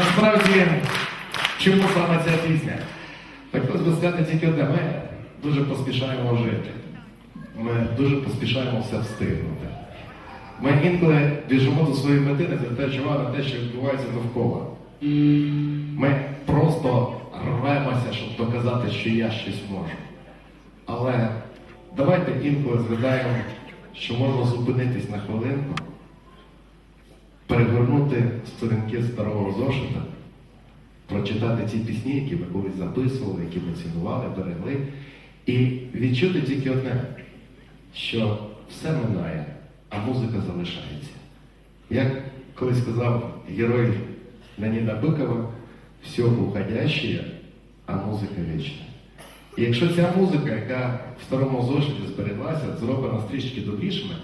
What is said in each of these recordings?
насправді, чому саме ця пісня? Хотілося б сказати тільки одне, ми дуже поспішаємо жити. Ми дуже поспішаємо все встигнути. Ми інколи біжимо до своєї мети, не звертаючи на те, що відбувається довкола. Ми просто рвемося, щоб доказати, що я щось можу. Але давайте інколи згадаємо, що можна зупинитись на хвилинку, перегорнути сторінки старого зошита, прочитати ті пісні, які ми колись записували, які ми цінували, берегли, і відчути тільки одне, що все минає, а музика залишається. Як колись сказав герой Леоніда Бикова, все уходяще, а музика вічна. І якщо ця музика, яка в старому зошиті збереглася, зроблена стрічки добрішими,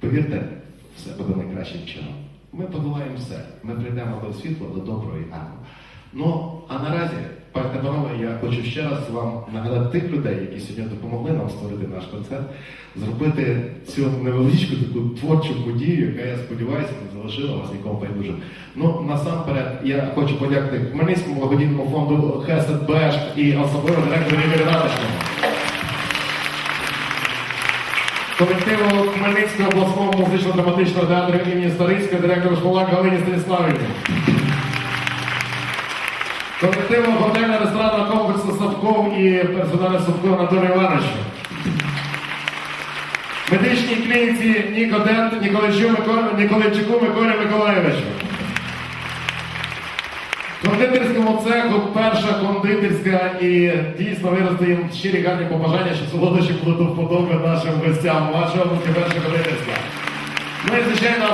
повірте, все буде найкращим чином. Ми подолаємо все. Ми прийдемо до світла, до доброго і. Ну, а наразі, пане панове, я хочу ще раз вам нагадати тих людей, які сьогодні допомогли нам створити наш концерт, зробити цю невеличку таку творчу подію, яка, я сподіваюся, не залишила вас нікому байдужим. Ну, насамперед, я хочу подякувати Хмельницькому благодійному фонду Бешт і особливо директору Ігорю Ратишному. Колективу Хмельницького обласного музично-драматичного театру імені Старицького, директор Шполак Галині Станіславівні. Колективу готельно-ресторанного комплексу Садков і персоналу Садков Анатолія Івановича. Медичній клініці Нікодент Ніколайчуку Миколі Миколаєвичу. Кондитерському цеху перша кондитерська і дійсно виразити їм щирі гарні побажання, що солодощі були до нашим гостям. Ваша області перша кондитерська. І звичайно,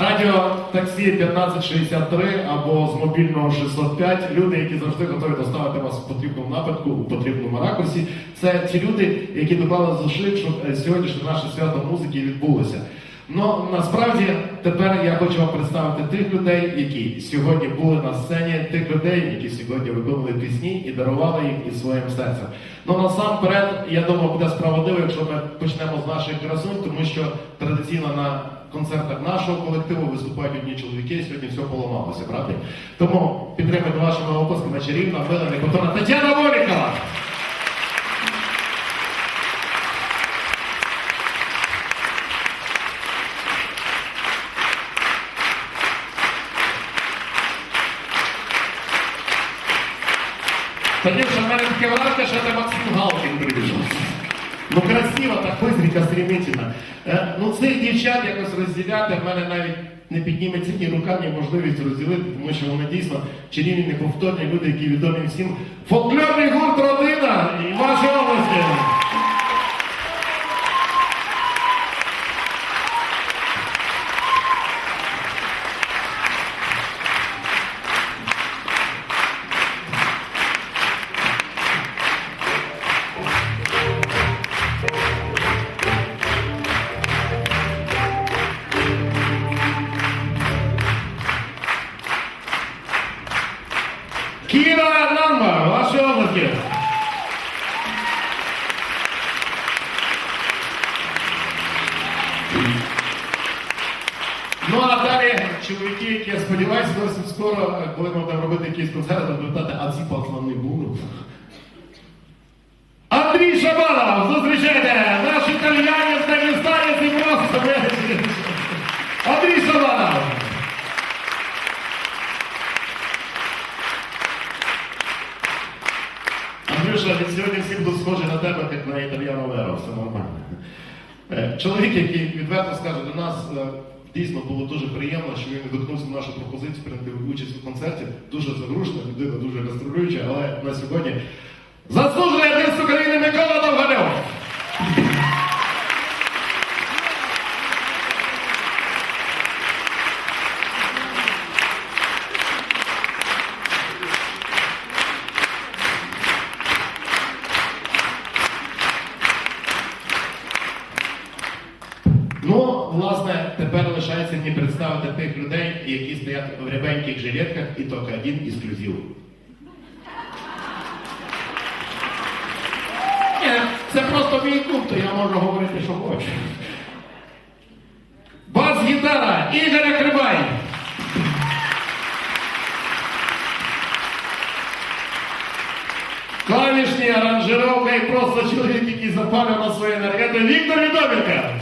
радіо таксі 1563 або з мобільного 605. Люди, які завжди готові доставити вас в потрібному напитку, у потрібному ракурсі. Це ті люди, які доклали зусиль, щоб е, сьогоднішнє наше свято музики відбулося. Ну насправді тепер я хочу вам представити тих людей, які сьогодні були на сцені, тих людей, які сьогодні виконували пісні і дарували їх із своїм серцем. Ну насамперед, я думаю, буде справедливо, якщо ми почнемо з наших красунь, тому що традиційно на концертах нашого колективу виступають одні чоловіки, сьогодні все поламалося, правда? Тому підтримуйте вашими опусками чарівна, мила, непотона Тетяна Волікова! Танюша, в мене таке враження, що це Максим Галкін прибіжав. Ну красиво, так быстренько, стремительно. Е, ну цих дівчат якось розділяти в мене навіть не підніметься ні рука, ні можливість розділити, тому що вони дійсно чарівні, неповторні люди, які відомі всім. Фольклорний гурт родина і ваша області. Сподіваюся, досить скоро, коли ми будемо робити якийсь концерт, будуть питати, а ці пацани будуть. Андрій Шабанов, зустрічайте! Наш італіянець, дагестанець і просто. Андрій Шабанов! Андрюша, від сьогодні всі будуть схожі на тебе, як на італіяно Веро, все нормально. Е, Чоловік, який відверто скаже, до нас е, дійсно було дуже приємно, що він відгукнувся нашу пропозицію прийняти участь у концерті. Дуже загружена, людина, дуже гастролююча, але на сьогодні заслужений артист України Микола Довганев. сьогодні представити тих людей, які стоять в рябеньких жилетках і тільки один ексклюзив. Це просто мій клуб, то я можу говорити, що хочу. Бас-гітара Ігоря Кривай. Клавішні, аранжировка і просто чоловік, який запалив на своє енергетику. Віктор Відомінка.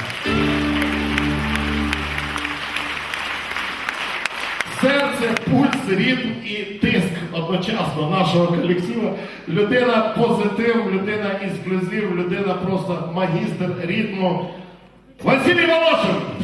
Ритм і тиск одночасно нашого колективу. Людина позитив, людина ексклюзив, людина просто магістр ритму. Василій Волошин!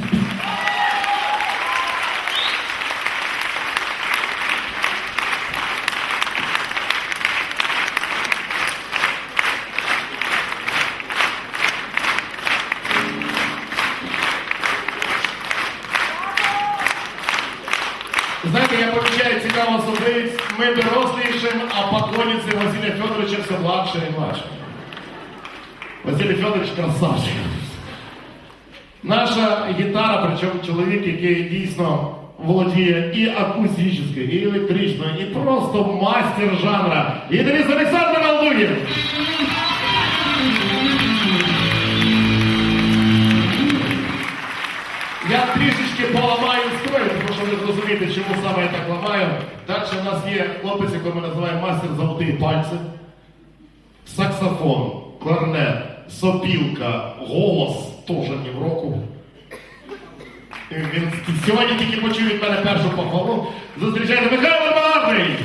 Младше і младше. Василій Федорович красавчик. Наша гітара, причому чоловік, який дійсно володіє і акустичною, і електричною, і просто мастер жанра. І Денис Олександр Алдугін. Я трішечки поламаю строй, тому що ви зрозумієте, чому саме я так ламаю. Далі у нас є хлопець, якого ми називаємо мастер золотий пальці. Саксофон, кларнет, сопілка, голос теж ні в року. Він сьогодні тільки почув від мене першу похвалу. Зустрічайте Михайло Багатий!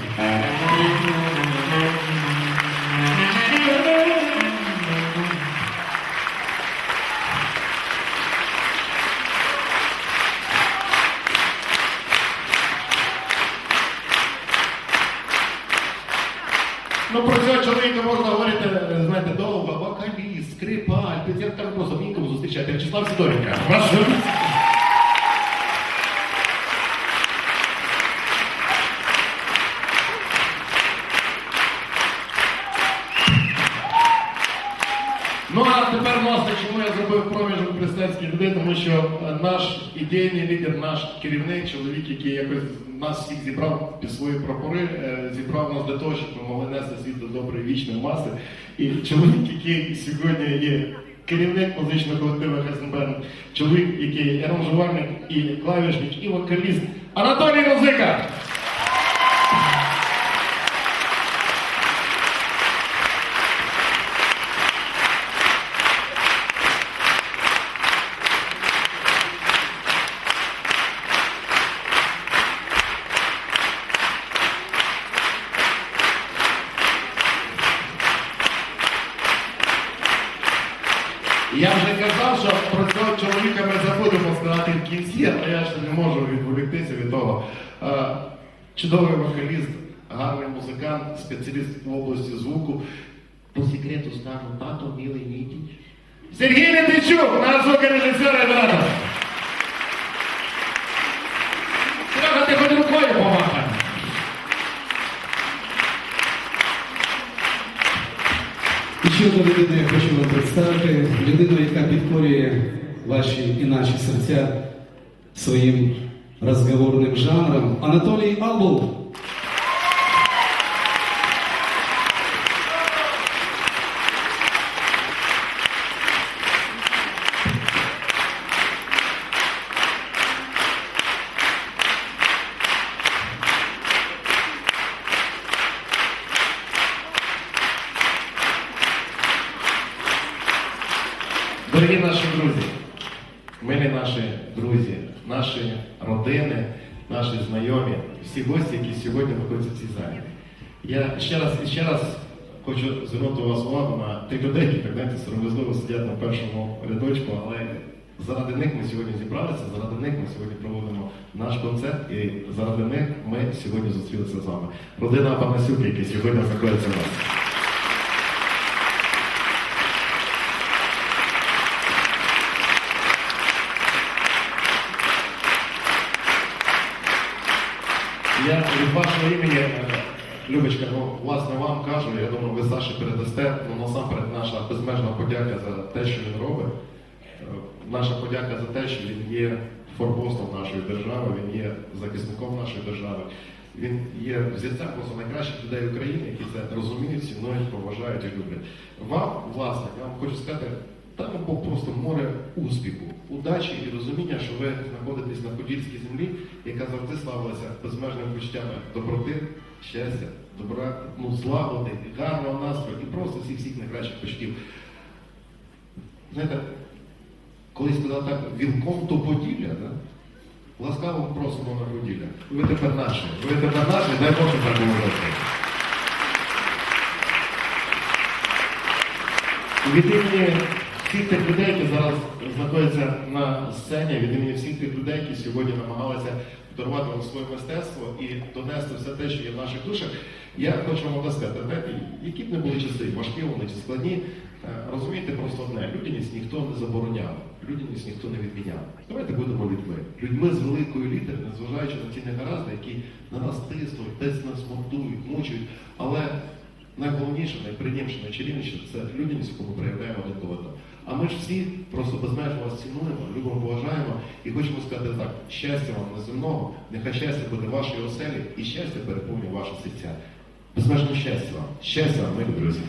Ну про цього чоловіка можна говорити, знаєте, довго, вокаліст, скрипаль, п'ятірка просто нікому зустрічати. Вячеслав Сидоренко. Прошу. Ну а тепер власне, чому я зробив проміжок християнських людей, тому що е, наш ідейний лідер, наш керівник, чоловік, який якось нас всіх зібрав під свої прапори, е, зібрав нас для того, щоб ми могли нести світ до доброї вічної маси. І чоловік, який сьогодні є керівник музичного колективу Хесенберн, чоловік, який аранжувальник, і клавішник, і вокаліст Анатолій Музика. Чудовий вокаліст, гарний музикант, спеціаліст в області звуку. По секрету скажу, тато милий Нікіч. Сергій Нетичук, наш звукорежисер і оператор. Серега, ти хоч рукою помахай. І ще я хочу вам представити. Людину, яка підкорює ваші і наші серця своїм розговорним жанром. Анатолій Албул. Залі. Я ще раз і ще раз хочу звернути у вас увагу на тих людей, які так знаєте, сором'язливо сидять на першому рядочку, але заради них ми сьогодні зібралися, заради них ми сьогодні проводимо наш концерт, і заради них ми сьогодні зустрілися з вами. Родина Панасюк, яка сьогодні знаходиться в нас. Я від вашого імені, е, Любочка, ну, власне, вам кажу, я думаю, ви Саші передасте, ну, насамперед наша безмежна подяка за те, що він робить. Е, Наша подяка за те, що він є форпостом нашої держави, він є захисником нашої держави. Він є взірцем просто найкращих людей України, які це розуміють, цінують, поважають і люблять. Вам, власне, я вам хочу сказати, там Бог просто море успіху, удачі і розуміння, що ви знаходитесь на подільській землі, яка завжди славилася безмежними почуттями доброти, щастя, добра, ну, злагоди, гарного настрою і просто всіх всіх найкращих почуттів. Знаєте, колись сказав так, вілком до Поділля, да? ласкаво просимо на Поділля. Ви тепер наші, ви тепер наші, дай Боже так говорити. Від імені всіх тих людей, які зараз знаходяться на сцені, від імені всіх тих людей, які сьогодні намагалися подарувати вам своє мистецтво і донести все те, що є в наших душах, я хочу вам сказати, які б не були часи, важкі вони чи складні, е, розумійте просто одне, людяність ніхто не забороняв, людяність ніхто не відміняв. Давайте будемо людьми. Людьми з великої літери, незважаючи на ті негаразди, які на нас тиснуть, десь нас мордують, мучують, але найголовніше, найприємніше, найчарівніше це людяність, яку ми проявляємо один до одного. А ми ж всі просто безмежно вас цінуємо, любимо, поважаємо і хочемо сказати так: щастя вам неземного, нехай щастя буде в вашій оселі і щастя переповнює ваше серця. Безмежно щастя вам. Щастя вам, мої друзі.